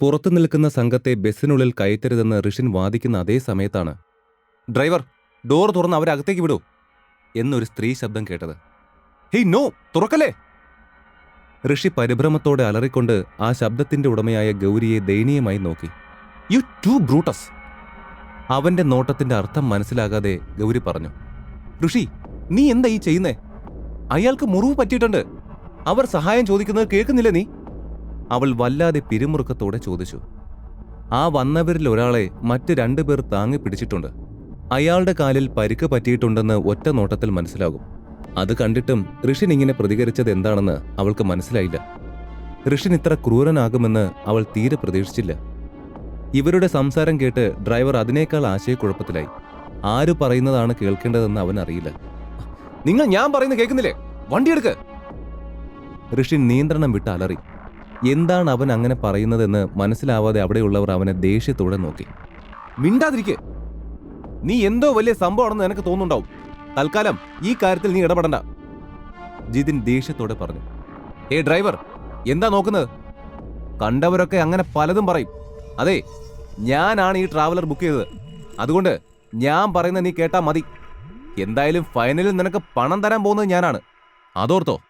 പുറത്തു നിൽക്കുന്ന സംഘത്തെ ബസ്സിനുള്ളിൽ കയറ്റരുതെന്ന് ഋഷിൻ വാദിക്കുന്ന അതേ സമയത്താണ്. ഡ്രൈവർ ഡോർ തുറന്ന് അവരകത്തേക്ക് വിടൂ എന്നൊരു സ്ത്രീ ശബ്ദം കേട്ടത്. Hey no തുറക്കല്ലേ? ഋഷി പരിഭ്രമത്തോടെ അലറിക്കൊണ്ട് ആ ശബ്ദത്തിന്റെ ഉടമയായ ഗൗരിയെ ദയനീയമായി നോക്കി. യു ടു ബ്രൂട്ടസ് അവന്റെ നോട്ടത്തിന്റെ അർത്ഥം മനസ്സിലാകാതെ ഗൗരി പറഞ്ഞു. ഋഷി നീ എന്താ ഈ ചെയ്യുന്നേ? അയാൾക്ക് മുറിവ് പറ്റിയിട്ടുണ്ട്. അവർ സഹായം ചോദിക്കുന്നത് കേൾക്കുന്നില്ല നീ? അവൾ വല്ലാതെ പിരിമുറുക്കത്തോടെ ചോദിച്ചു ആ വന്നവരിൽ ഒരാളെ മറ്റ് രണ്ടുപേർ താങ്ങി പിടിച്ചിട്ടുണ്ട്. അയാളുടെ കാലിൽ പരിക്ക് പറ്റിയിട്ടുണ്ടെന്ന് ഒറ്റ നോട്ടത്തിൽ മനസ്സിലാകും. അത് കണ്ടിട്ടും ഋഷിൻ ഇങ്ങനെ പ്രതികരിച്ചത് എന്താണെന്ന് അവൾക്ക് മനസ്സിലായില്ല. ഋഷിൻ ഇത്ര ക്രൂരനാകുമെന്ന് അവൾ തീരെ പ്രതീക്ഷിച്ചില്ല. ഇവരുടെ സംസാരം കേട്ട് ഡ്രൈവർ അതിനേക്കാൾ ആശയക്കുഴപ്പത്തിലായി. ആര് പറയുന്നതാണ് കേൾക്കേണ്ടതെന്ന് അവൻ അറിയില്ല. നിങ്ങൾ ഞാൻ പറയുന്നത് കേൾക്കുന്നില്ലേ? വണ്ടി എടുക്ക്. ഋഷിൻ നിയന്ത്രണം വിട്ട് അലറി. എന്താണ് അവൻ അങ്ങനെ പറയുന്നതെന്ന് മനസ്സിലാവാതെ അവിടെയുള്ളവർ അവനെ ദേഷ്യത്തോടെ നോക്കി. മിണ്ടാതിരിക്കെ. നീ എന്തോ വലിയ സംഭവമാണെന്ന് നിനക്ക് തോന്നുന്നുണ്ടാവും. തൽക്കാലം ഈ കാര്യത്തിൽ നീ ഇടപെടണ്ട. ജിതിൻ ദേഷ്യത്തോടെ പറഞ്ഞു. ഏ ഡ്രൈവർ എന്താ നോക്കുന്നത്? കണ്ടവരൊക്കെ അങ്ങനെ പലതും പറയും. അതെ ഞാനാണ് ഈ ട്രാവലർ ബുക്ക് ചെയ്തത്. അതുകൊണ്ട് ഞാൻ പറയുന്നത് നീ കേട്ടാൽ മതി. എന്തായാലും ഫൈനലിൽ നിനക്ക് പണം തരാൻ പോകുന്നത് ഞാനാണ്. അതോർത്തോ?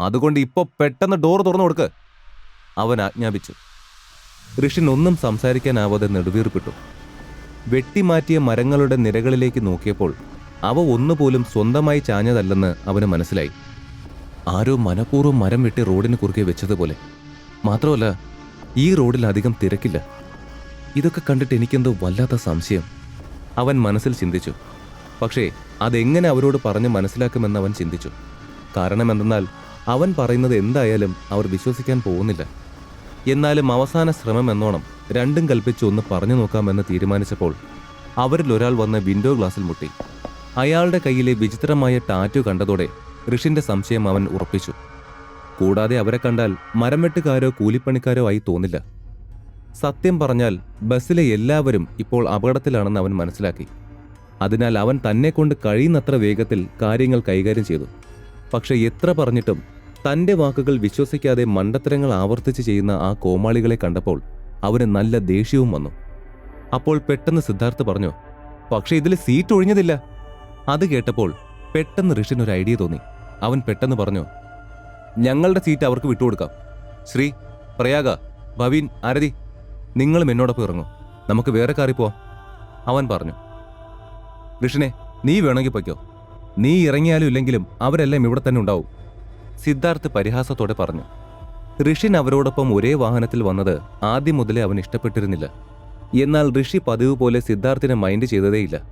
അതുകൊണ്ട് ഇപ്പൊ പെട്ടെന്ന് ഡോർ തുറന്നു കൊടുക്ക്. അവൻ ആജ്ഞാപിച്ചു. ഋഷിൻ ഒന്നും സംസാരിക്കാനാവാതെ നെടുവീർപ്പിട്ടു. വെട്ടിമാറ്റിയ മരങ്ങളുടെ നിരകളിലേക്ക് നോക്കിയപ്പോൾ അവ ഒന്നുപോലും സ്വന്തമായി ചാഞ്ഞതല്ലെന്ന് അവന് മനസ്സിലായി. ആരോ മനഃപൂർവം മരം വെട്ടി റോഡിന് കുറുകെ വെച്ചതുപോലെ. മാത്രമല്ല ഈ റോഡിൽ അധികം തിരക്കില്ല. ഇതൊക്കെ കണ്ടിട്ട് എനിക്കെന്തോ വല്ലാത്ത സംശയം. അവൻ മനസ്സിൽ ചിന്തിച്ചു. പക്ഷേ അതെങ്ങനെ അവരോട് പറഞ്ഞ് മനസ്സിലാക്കുമെന്ന് അവൻ ചിന്തിച്ചു. കാരണം എന്തെന്നാൽ അവൻ പറയുന്നത് എന്തായാലും അവർ വിശ്വസിക്കാൻ പോകുന്നില്ല. എന്നാലും അവസാന ശ്രമം എന്നോണം രണ്ടും കൽപ്പിച്ച് ഒന്ന് പറഞ്ഞു നോക്കാമെന്ന് തീരുമാനിച്ചപ്പോൾ അവരിൽ ഒരാൾ വന്ന് വിൻഡോ ഗ്ലാസിൽ മുട്ടി. അയാളുടെ കയ്യിലെ വിചിത്രമായ ടാറ്റു കണ്ടതോടെ ഋഷിന്റെ സംശയം അവൻ ഉറപ്പിച്ചു. കൂടാതെ അവരെ കണ്ടാൽ മരംവെട്ടുകാരോ കൂലിപ്പണിക്കാരോ ആയി തോന്നില്ല. സത്യം പറഞ്ഞാൽ ബസ്സിലെ എല്ലാവരും ഇപ്പോൾ അപകടത്തിലാണെന്ന് അവൻ മനസ്സിലാക്കി. അതിനാൽ അവൻ തന്നെ കൊണ്ട് കഴിയുന്നത്ര വേഗത്തിൽ കാര്യങ്ങൾ കൈകാര്യം ചെയ്തു. പക്ഷേ എത്ര പറഞ്ഞിട്ടും തന്റെ വാക്കുകൾ വിശ്വസിക്കാതെ മണ്ടത്തരങ്ങൾ ആവർത്തിച്ച് ചെയ്യുന്ന ആ കോമാളികളെ കണ്ടപ്പോൾ അവന് നല്ല ദേഷ്യവും വന്നു. അപ്പോൾ പെട്ടെന്ന് സിദ്ധാർത്ഥ് പറഞ്ഞു പക്ഷെ ഇതിൽ സീറ്റ് ഒഴിഞ്ഞതില്ല. അത് കേട്ടപ്പോൾ പെട്ടെന്ന് ഋഷിന് ഒരു ഐഡിയ തോന്നി. അവൻ പെട്ടെന്ന് പറഞ്ഞു ഞങ്ങളുടെ സീറ്റ് അവർക്ക് വിട്ടുകൊടുക്കാം. ശ്രീ പ്രയാഗ ഭവീൻ ആരതി നിങ്ങളും എന്നോടൊപ്പം ഇറങ്ങൂ. നമുക്ക് വേറെ കാറി പോവാം. അവൻ പറഞ്ഞു ഋഷിനെ നീ വേണമെങ്കിൽ പൊയ്ക്കോ. നീ ഇറങ്ങിയാലും ഇല്ലെങ്കിലും അവരെല്ലാം ഇവിടെ തന്നെ ഉണ്ടാവും. സിദ്ധാർത്ഥ് പരിഹാസത്തോടെ പറഞ്ഞു ഋഷിൻ അവരോടൊപ്പം ഒരേ വാഹനത്തിൽ വന്നത് ആദ്യം മുതലേ അവൻ ഇഷ്ടപ്പെട്ടിരുന്നില്ല. എന്നാൽ ഋഷി പതിവ് പോലെ സിദ്ധാർത്ഥിനെ മൈൻഡ് ചെയ്തതേയില്ല.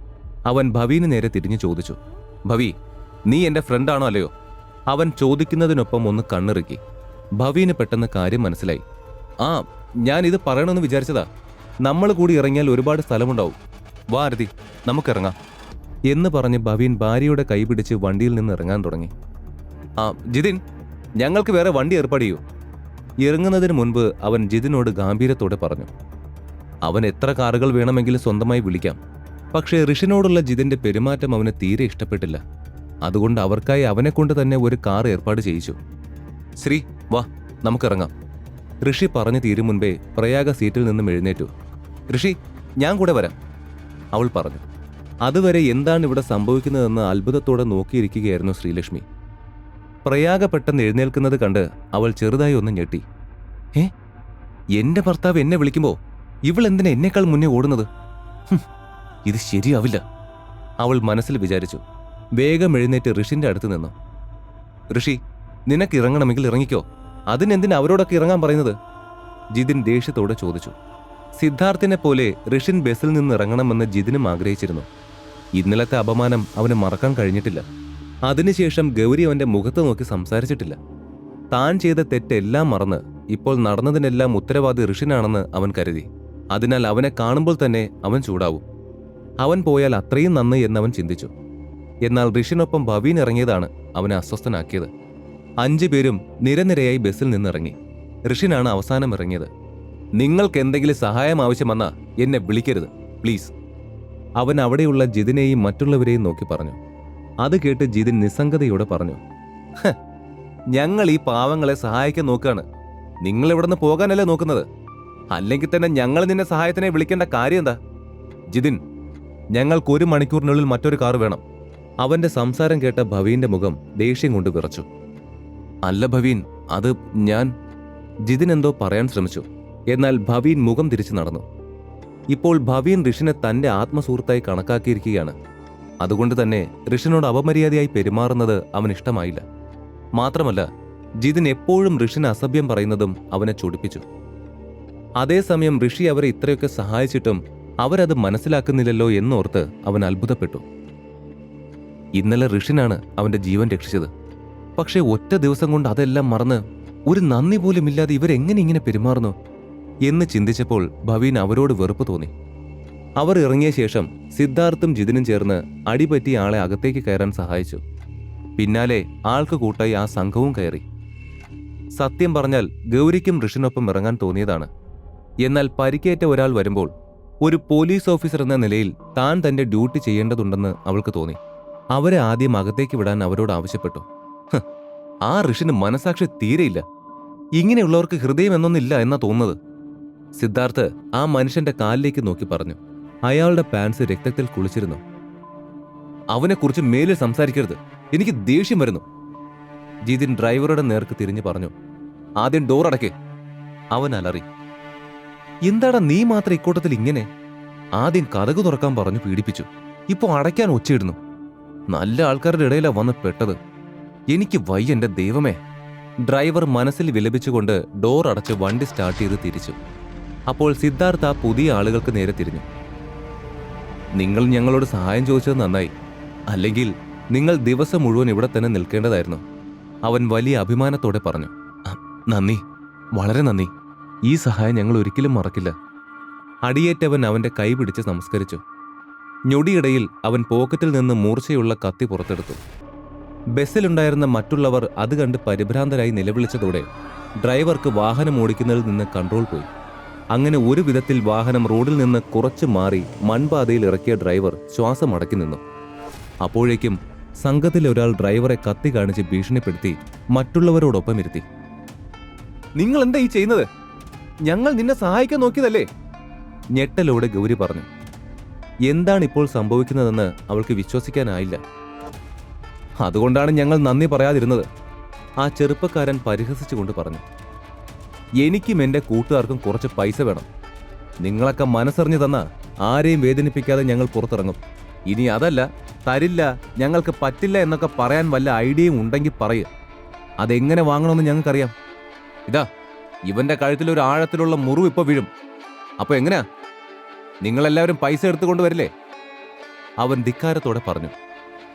അവൻ ഭവീന് നേരെ തിരിഞ്ഞു ചോദിച്ചു ഭവി നീ എന്റെ ഫ്രണ്ടാണോ അല്ലയോ? അവൻ ചോദിക്കുന്നതിനൊപ്പം ഒന്ന് കണ്ണിറുക്കി. ഭവീന് പെട്ടെന്ന് കാര്യം മനസ്സിലായി. ആ ഞാൻ ഇത് പറയണമെന്ന് വിചാരിച്ചതാ. നമ്മൾ കൂടി ഇറങ്ങിയാൽ ഒരുപാട് സ്ഥലമുണ്ടാവും. വാ അരതി നമുക്കിറങ്ങാം. എന്ന് പറഞ്ഞ് ഭവീൻ ഭാര്യയുടെ കൈപിടിച്ച് വണ്ടിയിൽ നിന്ന് ഇറങ്ങാൻ തുടങ്ങി. ആ ജിതിൻ ഞങ്ങൾക്ക് വേറെ വണ്ടി ഏർപ്പാട് ചെയ്യൂ. ഇറങ്ങുന്നതിന് മുൻപ് അവൻ ജിതിനോട് ഗാംഭീര്യത്തോടെ പറഞ്ഞു. അവൻ എത്ര കാറുകൾ വേണമെങ്കിലും സ്വന്തമായി വിളിക്കാം. പക്ഷേ ഋഷിനോടുള്ള ജിതിന്റെ പെരുമാറ്റം അവന് തീരെ ഇഷ്ടപ്പെട്ടില്ല. അതുകൊണ്ട് അവർക്കായി അവനെ കൊണ്ട് തന്നെ ഒരു കാർ ഏർപ്പാട് ചെയ്യിച്ചു. ശ്രീ വാ നമുക്കിറങ്ങാം ഋഷി പറഞ്ഞു തീരും മുൻപേ പ്രയാഗ സീറ്റിൽ നിന്നും എഴുന്നേറ്റു. ഋഷി ഞാൻ കൂടെ വരാം അവൾ പറഞ്ഞു. അതുവരെ എന്താണ് ഇവിടെ സംഭവിക്കുന്നതെന്ന് അത്ഭുതത്തോടെ നോക്കിയിരിക്കുകയായിരുന്നു ശ്രീലക്ഷ്മി. പ്രയാഗ പെട്ടെന്ന് എഴുന്നേൽക്കുന്നത് കണ്ട് അവൾ ചെറുതായി ഒന്ന് ഞെട്ടി. ഏ? എന്റെ ഭർത്താവ് എന്നെ വിളിക്കുമ്പോൾ ഇവൾ എന്തിനാ എന്നേക്കാൾ മുന്നേ ഓടുന്നത്? ഇത് ശരിയാവില്ല. അവൾ മനസ്സിൽ വിചാരിച്ചു. വേഗം എഴുന്നേറ്റ് ഋഷിന്റെ അടുത്ത് നിന്നു. ഋഷി നിനക്ക് ഇറങ്ങണമെങ്കിൽ ഇറങ്ങിക്കോ. അതിനെന്തിനാ അവരോടൊക്കെ ഇറങ്ങാൻ പറയുന്നത്? ജിതിൻ ദേഷ്യത്തോടെ ചോദിച്ചു. സിദ്ധാർത്ഥിനെ പോലെ ഋഷിൻ ബസ്സിൽ നിന്ന് ഇറങ്ങണമെന്ന് ജിതിനും ആഗ്രഹിച്ചിരുന്നു. ഇന്നലത്തെ അപമാനം അവന് മറക്കാൻ കഴിഞ്ഞിട്ടില്ല. അതിനുശേഷം ഗൗരി അവന്റെ മുഖത്ത് നോക്കി സംസാരിച്ചിട്ടില്ല. താൻ ചെയ്ത തെറ്റെല്ലാം മറന്ന് ഇപ്പോൾ നടന്നതിനെല്ലാം ഉത്തരവാദി ഋഷിനാണെന്ന് അവൻ കരുതി. അതിനാൽ അവനെ കാണുമ്പോൾ തന്നെ അവൻ ചൂടാവും. അവൻ പോയാൽ അത്രയും നന്ന് എന്നവൻ ചിന്തിച്ചു. എന്നാൽ ഋഷിനൊപ്പം ഭവീൻ ഇറങ്ങിയതാണ് അവനെ അസ്വസ്ഥനാക്കിയത്. അഞ്ചു പേരും നിരനിരയായി ബസ്സിൽ നിന്നിറങ്ങി. ഋഷിനാണ് അവസാനം ഇറങ്ങിയത്. നിങ്ങൾക്ക് എന്തെങ്കിലും സഹായം ആവശ്യം എന്നെ വിളിക്കരുത് പ്ലീസ് അവൻ അവിടെയുള്ള ജിതിനെയും മറ്റുള്ളവരെയും നോക്കി പറഞ്ഞു. അത് കേട്ട് ജിതിൻ നിസ്സംഗതയോടെ പറഞ്ഞു ഞങ്ങൾ ഈ പാവങ്ങളെ സഹായിക്കാൻ നോക്കുകയാണ് നിങ്ങൾ ഇവിടുന്ന് പോകാനല്ലേ നോക്കുന്നത്? അല്ലെങ്കിൽ തന്നെ ഞങ്ങൾ നിന്നെ സഹായത്തിനെ വിളിക്കേണ്ട കാര്യം എന്താ? ജിതിൻ ഞങ്ങൾക്ക് ഒരു മണിക്കൂറിനുള്ളിൽ മറ്റൊരു കാർ വേണം. അവന്റെ സംസാരം കേട്ട ഭവീന്റെ മുഖം ദേഷ്യം കൊണ്ട് വിറച്ചു. അല്ല ഭവീൻ അത് ഞാൻ ജിതിൻ എന്തോ പറയാൻ ശ്രമിച്ചു. എന്നാൽ ഭവീൻ മുഖം തിരിച്ചു നടന്നു. ഇപ്പോൾ ഭവീൻ ഋഷിനെ തന്റെ ആത്മസുഹൃത്തായി കണക്കാക്കിയിരിക്കുകയാണ്. അതുകൊണ്ട് തന്നെ ഋഷിനോട് അപമര്യാദയായി പെരുമാറുന്നത് അവൻ ഇഷ്ടമായില്ല. മാത്രമല്ല ജിതിൻ എപ്പോഴും ഋഷിന് അസഭ്യം പറയുന്നതും അവനെ ചൊടിപ്പിച്ചു. അതേസമയം ഋഷി അവരെ ഇത്രയൊക്കെ സഹായിച്ചിട്ടും അവരത് മനസ്സിലാക്കുന്നില്ലല്ലോ എന്നോർത്ത് അവൻ അത്ഭുതപ്പെട്ടു. ഇന്നലെ ഋഷിനാണ് അവന്റെ ജീവൻ രക്ഷിച്ചത്. പക്ഷേ ഒറ്റ ദിവസം കൊണ്ട് അതെല്ലാം മറന്ന് ഒരു നന്ദി പോലും ഇല്ലാതെ ഇവരെങ്ങനെ ഇങ്ങനെ പെരുമാറുന്നു? എന്ന് ചിന്തിച്ചപ്പോൾ ഭവീൻ അവരോട് വെറുപ്പ് തോന്നി. അവർ ഇറങ്ങിയ ശേഷം സിദ്ധാർത്ഥും ജിതിനും ചേർന്ന് അടിപറ്റിയ ആളെ അകത്തേക്ക് കയറാൻ സഹായിച്ചു. പിന്നാലെ ആൾക്ക് കൂട്ടായി ആ സംഘവും കയറി. സത്യം പറഞ്ഞാൽ ഗൗരിക്കും ഋഷിനൊപ്പം ഇറങ്ങാൻ തോന്നിയതാണ്. എന്നാൽ പരിക്കേറ്റ ഒരാൾ വരുമ്പോൾ ഒരു പോലീസ് ഓഫീസർ എന്ന നിലയിൽ താൻ തന്റെ ഡ്യൂട്ടി ചെയ്യേണ്ടതുണ്ടെന്ന് അവൾക്ക് തോന്നി. അവരെ ആദ്യം അകത്തേക്ക് വിടാൻ അവരോട് ആവശ്യപ്പെട്ടു. ആ ഋഷിന് മനസാക്ഷി തീരെയില്ല. ഇങ്ങനെയുള്ളവർക്ക് ഹൃദയം എന്നൊന്നില്ല എന്നാ തോന്നുന്നത്. സിദ്ധാർത്ഥ് ആ മനുഷ്യന്റെ കാലിലേക്ക് നോക്കി പറഞ്ഞു. അയാളുടെ പാൻസ് രക്തത്തിൽ കുളിച്ചിരുന്നു. അവനെക്കുറിച്ച് മേലിൽ സംസാരിക്കരുത്. എനിക്ക് ദേഷ്യം വരുന്നു. ജിതിൻ ഡ്രൈവറുടെ നേർക്ക് തിരിഞ്ഞു പറഞ്ഞു ആദ്യം ഡോർ അടയ്ക്ക്. അവൻ അലറി എന്താടാ നീ മാത്രം ഇക്കൂട്ടത്തിൽ ഇങ്ങനെ? ആദ്യം കഥകു തുറക്കാൻ പറഞ്ഞു പീഡിപ്പിച്ചു. ഇപ്പോൾ അടയ്ക്കാൻ ഒച്ചയിടുന്നു. നല്ല ആൾക്കാരുടെ ഇടയിലാ വന്ന് പെട്ടത്. എനിക്ക് വയ്യ എന്റെ ദൈവമേ. ഡ്രൈവർ മനസ്സിൽ വിലപിച്ചുകൊണ്ട് ഡോർ അടച്ച് വണ്ടി സ്റ്റാർട്ട് ചെയ്ത് തിരിച്ചു. അപ്പോൾ സിദ്ധാർത്ഥ പുതിയ ആളുകൾക്ക് നേരെ തിരിഞ്ഞു. നിങ്ങൾ ഞങ്ങളോട് സഹായം ചോദിച്ചത് നന്നായി. അല്ലെങ്കിൽ നിങ്ങൾ ദിവസം മുഴുവൻ ഇവിടെ തന്നെ നിൽക്കേണ്ടതായിരുന്നു. അവൻ വലിയ അഭിമാനത്തോടെ പറഞ്ഞു "ആ, നന്ദി വളരെ നന്ദി. ഈ സഹായം ഞങ്ങൾ ഒരിക്കലും മറക്കില്ല. അടിയേറ്റവൻ അവന്റെ കൈ പിടിച്ച് നമസ്കരിച്ചു. ഞൊടിയിടയിൽ അവൻ പോക്കറ്റിൽ നിന്ന് മൂർച്ചയുള്ള കത്തി പുറത്തെടുത്തു. ബസ്സിലുണ്ടായിരുന്ന മറ്റുള്ളവർ അത് കണ്ട് പരിഭ്രാന്തരായി നിലവിളിച്ചതോടെ ഡ്രൈവർക്ക് വാഹനം ഓടിക്കുന്നതിൽ നിന്ന് കൺട്രോൾ പോയി. അങ്ങനെ ഒരു വിധത്തിൽ വാഹനം റോഡിൽ നിന്ന് കുറച്ച് മാറി മൺപാതയിൽ ഇറക്കിയ ഡ്രൈവർ ശ്വാസം അടക്കി നിന്നു. അപ്പോഴേക്കും സംഘത്തിലെ ഒരാൾ ഡ്രൈവറെ കത്തി കാണിച്ച് ഭീഷണിപ്പെടുത്തി മറ്റുള്ളവരോടൊപ്പം ഇരുത്തി. നിങ്ങൾ എന്താ ഈ ചെയ്യുന്നത്? ഞങ്ങൾ നിന്നെ സഹായിക്കാൻ നോക്കിയതല്ലേ? ഞെട്ടലോടെ ഗൗരി പറഞ്ഞു. എന്താണ് ഇപ്പോൾ സംഭവിക്കുന്നതെന്ന് അവൾക്ക് വിശ്വസിക്കാനായില്ല. അതുകൊണ്ടാണ് ഞങ്ങൾ നന്ദി പറയാതിരുന്നത് ആ ചെറുപ്പക്കാരൻ പരിഹസിച്ചുകൊണ്ട് പറഞ്ഞു. എനിക്കും എന്റെ കൂട്ടുകാർക്കും കുറച്ച് പൈസ വേണം. നിങ്ങളൊക്കെ മനസ്സറിഞ്ഞു തന്ന ആരെയും വേദനിപ്പിക്കാതെ ഞങ്ങൾ പുറത്തിറങ്ങും. ഇനി അതല്ല തരില്ല ഞങ്ങൾക്ക് പറ്റില്ല എന്നൊക്കെ പറയാൻ വല്ല ഐഡിയയും ഉണ്ടെങ്കിൽ പറയ്. അതെങ്ങനെ വാങ്ങണമെന്ന് ഞങ്ങൾക്കറിയാം. ഇതാ ഇവന്റെ കഴുത്തിൽ ഒരു ആഴത്തിലുള്ള മുറിവ് ഇപ്പൊ വീഴും. അപ്പൊ എങ്ങനെയാ നിങ്ങളെല്ലാവരും പൈസ എടുത്തുകൊണ്ട് വരില്ലേ അവൻ ധിക്കാരത്തോടെ പറഞ്ഞു.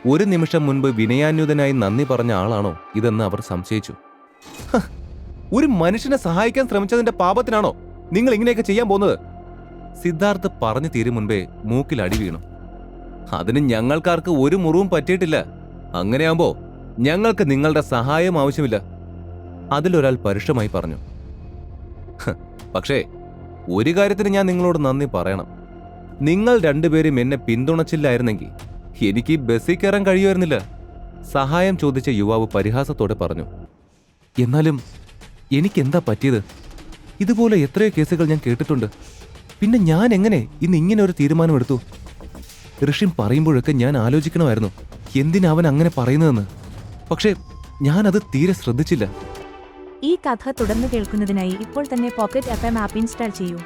ഒരു നിമിഷം മുൻപ് വിനയാന്യുതനായി നന്ദി പറഞ്ഞ ആളാണോ ഇതെന്ന് അവർ സംശയിച്ചു. ഒരു മനുഷ്യനെ സഹായിക്കാൻ ശ്രമിച്ചതിന്റെ പാപത്തിനാണോ നിങ്ങൾ ഇങ്ങനെയൊക്കെ ചെയ്യാൻ പോകുന്നത്? സിദ്ധാർത്ഥ് പറഞ്ഞു തീരും മുൻപേ മൂക്കിൽ അടി വീണു. അതിന് ഞങ്ങൾക്കാർക്ക് ഒരു മുറിവും പറ്റിയിട്ടില്ല. അങ്ങനെയാകുമ്പോ ഞങ്ങൾക്ക് നിങ്ങളുടെ സഹായം ആവശ്യമില്ല. അതിലൊരാൾ പരുഷമായി പറഞ്ഞു. പക്ഷേ ഒരു കാര്യത്തിന് ഞാൻ നിങ്ങളോട് നന്ദി പറയണം. നിങ്ങൾ രണ്ടുപേരും എന്നെ പിന്തുണച്ചില്ലായിരുന്നെങ്കിൽ എനിക്ക് ബസ്സിൽ കയറാൻ കഴിയുമായിരുന്നില്ല. സഹായം ചോദിച്ച യുവാവ് പരിഹാസത്തോടെ പറഞ്ഞു. എന്നാലും എനിക്കെന്താ പറ്റിയത്? ഇതുപോലെ എത്രയോ കേസുകൾ ഞാൻ കേട്ടിട്ടുണ്ട്. പിന്നെ ഞാൻ എങ്ങനെ ഇന്ന് ഇങ്ങനെ ഒരു തീരുമാനമെടുത്തു? ഋഷിൻ പറയുമ്പോഴൊക്കെ ഞാൻ ആലോചിക്കണമായിരുന്നു. എന്തിനാ അവൻ അങ്ങനെ പറയുന്നതെന്ന്? പക്ഷേ ഞാനത് തീരെ ശ്രദ്ധിച്ചില്ല. ഈ കഥ തുടർന്ന് കേൾക്കുന്നതിനായി ഇപ്പോൾ തന്നെ pocket F M app install ചെയ്യൂ.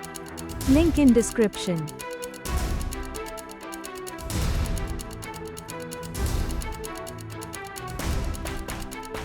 Link in description.